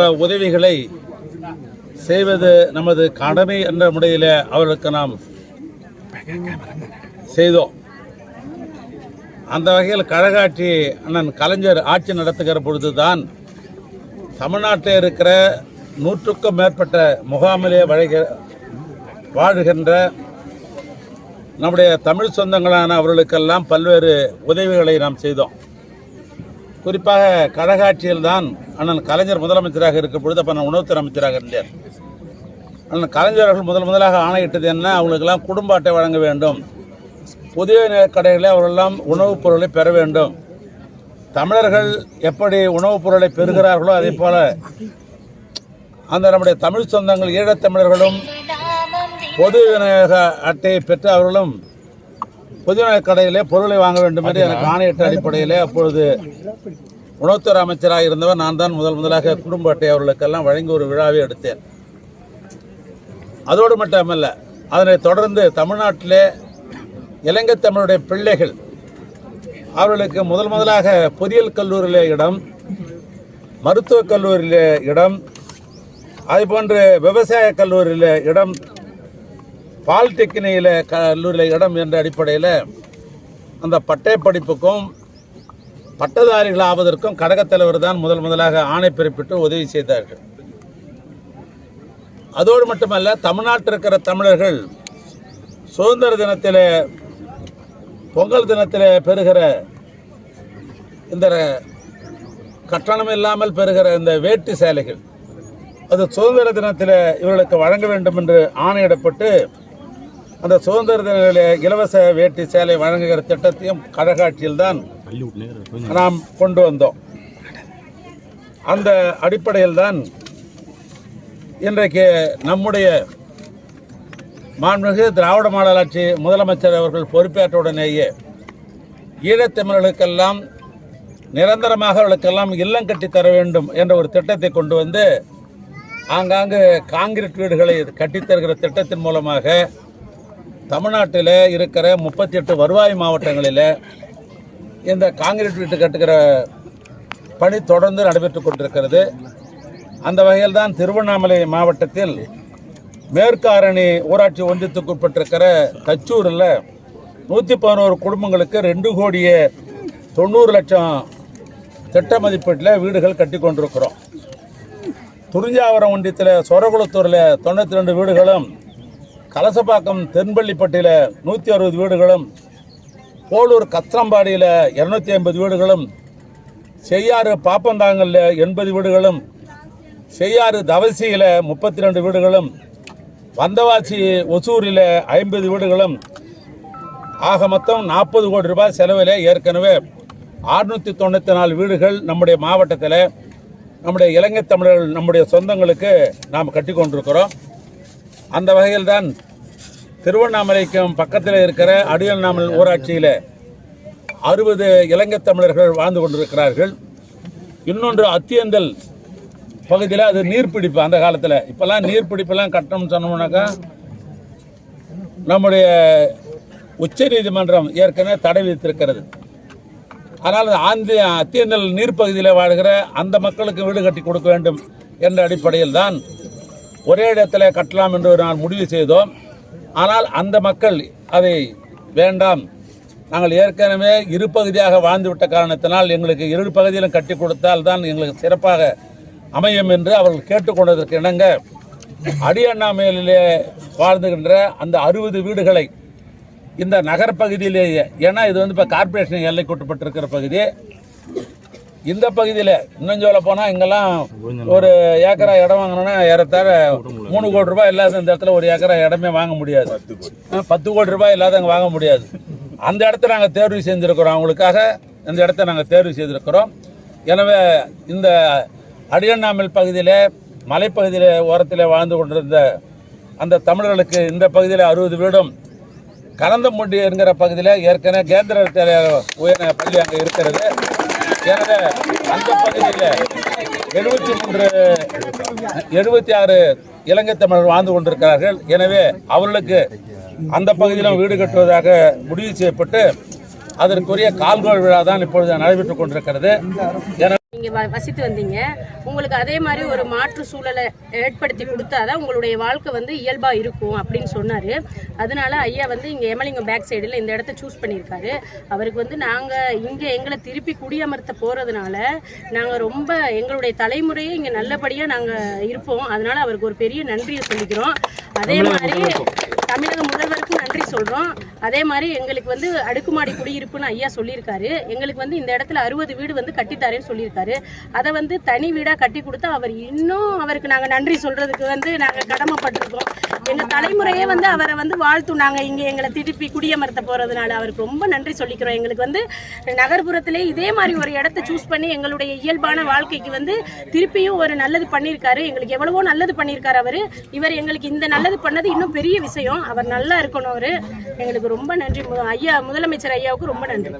பல உதவிகளை செய்வது நமது கடமை என்ற முறையில் அவர்களுக்கு நாம் செய்தோம். அந்த வகையில் கழகாட்சி அண்ணன் கலைஞர் ஆட்சி நடத்துகிற பொழுதுதான் தமிழ்நாட்டில் இருக்கிற நூற்றுக்கும் மேற்பட்ட முகாமிலே வழங்க வாழ்கின்ற நம்முடைய தமிழ் சொந்தங்களான அவர்களுக்கெல்லாம் பல்வேறு உதவிகளை நாம் செய்தோம். குறிப்பாக கழகாட்சியில் தான் அண்ணன் கலைஞர் முதலமைச்சராக இருக்கும் பொழுது அப்போ நான் உணவுத்துறை அமைச்சராக இருந்தேன் அண்ணன் கலைஞர் அவர்கள் முதல் முதலாக ஆணையிட்டது என்ன? அவங்களுக்கெல்லாம் குடும்ப அட்டை வழங்க வேண்டும். புதிய கடைகளில் அவர்களெல்லாம் உணவுப் பொருளை பெற வேண்டும். தமிழர்கள் எப்படி உணவுப் பொருளை பெறுகிறார்களோ அதே போல அந்த நம்முடைய தமிழ் சொந்தங்கள் ஈழத்தமிழர்களும் பொது விநியோக அட்டையை பெற்று அவர்களும் பொது விநியோக கடையிலே பொருளை வாங்க வேண்டும் என்று எனக்கு ஆணையிட்ட அடிப்படையிலே அப்பொழுது உணவுத்துறை அமைச்சராக இருந்தவர் நான் தான் முதல் முதலாக குடும்ப அட்டை அவர்களுக்கெல்லாம் வழங்கி ஒரு விழாவை எடுத்தேன். அதோடு மட்டுமல்ல அதனைத் தொடர்ந்து தமிழ்நாட்டிலே இலங்கை தமிழுடைய பிள்ளைகள் அவர்களுக்கு முதல் முதலாக பொறியியல் கல்லூரியிலே இடம் மருத்துவக் கல்லூரியிலே இடம் அதுபோன்று விவசாய கல்லூரியில் இடம் பாலிடெக்னிக்கில் கல்லூரியில் இடம் என்ற அடிப்படையில் அந்த பட்டய படிப்புக்கும் பட்டதாரிகள் ஆவதற்கும் கழகத் தலைவர் தான் முதல் முதலாக ஆணை பிறப்பிட்டு உதவி செய்தார்கள். அதோடு மட்டுமல்ல தமிழ்நாட்டில் இருக்கிற தமிழர்கள் சுதந்திர தினத்தில் பொங்கல் தினத்தில் பெறுகிற இந்த கட்டணம் இல்லாமல் பெறுகிற இந்த வேட்டி சேலைகள் அது சுதந்திர தினத்தில் இவர்களுக்கு வழங்க வேண்டும் என்று ஆணையிடப்பட்டு அந்த சுதந்திர தின இலவச வேட்டி சேலை வழங்குகிற திட்டத்தையும் கழகாட்சியில் தான் நாம் கொண்டு வந்தோம். அந்த அடிப்படையில் தான் இன்றைக்கு நம்முடைய மாண்புமிகு திராவிட மாடல் ஆட்சி முதலமைச்சர் அவர்கள் பொறுப்பேற்றவுடனேயே ஈழத்தமிழர்களுக்கெல்லாம் நிரந்தரமாக அவர்களுக்கெல்லாம் இல்லம் கட்டித் தர வேண்டும் என்ற ஒரு திட்டத்தை கொண்டு வந்து ஆங்காங்கு காங்கிரீட் வீடுகளை கட்டித்தருகிற திட்டத்தின் மூலமாக தமிழ்நாட்டில் இருக்கிற முப்பத்தி எட்டு வருவாய் மாவட்டங்களில் இந்த காங்கிரீட் வீட்டு கட்டுகிற பணி தொடர்ந்து நடைபெற்று கொண்டிருக்கிறது. அந்த வகையில் தான் திருவண்ணாமலை மாவட்டத்தில் மேற்காரணி ஊராட்சி ஒன்றியத்துக்கு உட்பட்டிருக்கிற தச்சூரில் நூற்றி பதினோரு குடும்பங்களுக்கு ரெண்டு கோடியே தொண்ணூறு லட்சம் திட்ட மதிப்பீட்டில் வீடுகள் கட்டி கொண்டிருக்கிறோம். துறிஞ்சாவரம் ஒன்றியத்தில் சொரகுளத்தூரில் தொண்ணூற்றி ரெண்டு வீடுகளும் கலசப்பாக்கம் தென்பள்ளிப்பட்டியில் நூற்றி அறுபது வீடுகளும் போலூர் கத்திரம்பாடியில் இரநூத்தி ஐம்பது வீடுகளும் செய்யாறு பாப்பந்தாங்கல்ல எண்பது வீடுகளும் செய்யாறு தவசியில் முப்பத்தி ரெண்டு வீடுகளும் வந்தவாசி ஒசூரில் ஐம்பது வீடுகளும். ஆக மொத்தம் நாற்பது கோடி ரூபாய் செலவில் ஏற்கனவே அறுநூற்றி தொண்ணூற்றி நாலு வீடுகள் நம்முடைய மாவட்டத்தில் நம்முடைய இலங்கை தமிழர்கள் நம்முடைய சொந்தங்களுக்கு நாம் கட்டி கொண்டிருக்கிறோம் அந்த வகையில் தான் திருவண்ணாமலைக்கும் பக்கத்தில் இருக்கிற அடியண்ணாமல் ஊராட்சியில் அறுபது இலங்கை தமிழர்கள் வாழ்ந்து கொண்டிருக்கிறார்கள். இன்னொன்று அத்தியந்தல் பகுதியில் அது நீர்பிடிப்பு அந்த காலத்தில். இப்போல்லாம் நீர்பிடிப்பெல்லாம் கட்டணும்னு சொன்னோம்னாக்கா நம்முடைய உச்ச நீதிமன்றம் ஏற்கனவே தடை விதித்திருக்கிறது. அதனால் ஆந்தி அத்தியந்தல் நீர்ப்பகுதியில் வாழ்கிற அந்த மக்களுக்கு வீடு கட்டி கொடுக்க வேண்டும் என்ற அடிப்படையில் தான் ஒரே இடத்துல கட்டலாம் என்று நான் முடிவு செய்தோம். ஆனால் அந்த மக்கள் அதை வேண்டாம். நாங்கள் ஏற்கனவே இரு பகுதியாக வாழ்ந்துவிட்ட காரணத்தினால் எங்களுக்கு இரு பகுதியிலும் கட்டி கொடுத்தால் தான் எங்களுக்கு சிறப்பாக அமையும் என்று அவர்கள் கேட்டுக்கொண்டதற்கு இணங்க அடியண்ணாமையிலே வாழ்ந்துகின்ற அந்த அறுபது வீடுகளை இந்த நகரப்பகுதியிலேயே ஏன்னா இது வந்து இப்போ கார்ப்பரேஷன் எல்லைக்குட்பட்டிருக்கிற பகுதி இந்த பகுதியில் இன்னும் சொல்ல போனால் இங்கெல்லாம் ஒரு ஏக்கரா இடம் வாங்கணும்னா ஏறத்தாழ மூணு கோடி ரூபாய் இல்லாத இந்த இடத்துல ஒரு ஏக்கரா இடமே வாங்க முடியாது. பத்து கோடி. ரூபாய் இல்லாத அங்கே வாங்க முடியாது. அந்த இடத்த நாங்கள் தேர்வு செஞ்சுருக்கிறோம் அவங்களுக்காக. இந்த இடத்த நாங்கள் தேர்வு செய்திருக்கிறோம். எனவே இந்த அடியண்ணாமல் பகுதியில் மலைப்பகுதியில் ஓரத்தில் வாழ்ந்து கொண்டிருந்த அந்த தமிழர்களுக்கு இந்த பகுதியில் அறுபது வீடும் கலந்தமுண்டி என்கிற பகுதியில் ஏற்கனவே கேந்திர உயர் பள்ளி அங்கே இருக்கிறது. எனவே அந்த பகுதியில் எழுபத்தி மூன்று எழுபத்தி ஆறு இலங்கை தமிழர் வாழ்ந்து கொண்டிருக்கிறார்கள். எனவே அவர்களுக்கு அந்த பகுதியிலும் வீடு கட்டுவதாக முடிவு செய்யப்பட்டு அதற்குரிய கால்கோள் விழா தான் இப்பொழுது நடைபெற்றுக் கொண்டிருக்கிறது. என இங்கே வ வசித்து வந்தீங்க. உங்களுக்கு அதே மாதிரி ஒரு மாற்று சூழலை ஏற்படுத்தி கொடுத்தாதான் உங்களுடைய வாழ்க்கை வந்து இயல்பாக இருக்கும் அப்படின்னு சொன்னார். அதனால ஐயா வந்து இங்கே எமலிங்கம் பேக் சைடில் இந்த இடத்த சூஸ் பண்ணியிருக்காரு. அவருக்கு வந்து நாங்கள் இங்கே எங்களை திருப்பி குடியமர்த்த போகிறதுனால நாங்கள் ரொம்ப எங்களுடைய தலைமுறையே இங்கே நல்லபடியாக நாங்கள் இருப்போம். அதனால் அவருக்கு ஒரு பெரிய நன்றியை சொல்லிக்கிறோம். அதே மாதிரி தமிழக முதல்வருக்கும் நன்றி சொல்றோம். அதே மாதிரி எங்களுக்கு வந்து அடுக்குமாடி குடியிருப்புன்னு ஐயா சொல்லியிருக்காரு. எங்களுக்கு வந்து இந்த இடத்துல அறுபது வீடு வந்து கட்டித்தாரேன்னு சொல்லியிருக்காரு. அதை வந்து தனி வீடா கட்டி கொடுத்தா அவர் இன்னும் அவருக்கு நாங்க நன்றி சொல்றதுக்கு வந்து நாங்க கடமைப்பட்டிருக்கோம். எங்க தலைமுறையே வந்து அவரை வந்து வாழ்த்தும். நாங்க இங்க எங்களை திருப்பி குடியமர்த்த போறதுனால அவருக்கு ரொம்ப நன்றி சொல்லிக்கிறோம். எங்களுக்கு வந்து நகர்ப்புறத்திலே இதே மாதிரி ஒரு இடத்த சூஸ் பண்ணி எங்களுடைய இயல்பான வாழ்க்கைக்கு வந்து திருப்பியும் ஒரு நல்லது பண்ணியிருக்காரு. எங்களுக்கு எவ்வளவோ நல்லது பண்ணியிருக்காரு அவரு. இவர் எங்களுக்கு இந்த நல்லது பண்ணது இன்னும் பெரிய விஷயம். அவர் நல்லா இருக்கணும் அவரு. எங்களுக்கு ரொம்ப நன்றி. ஐயா முதலமைச்சர் ஐயாவுக்கு ரொம்ப நன்றி.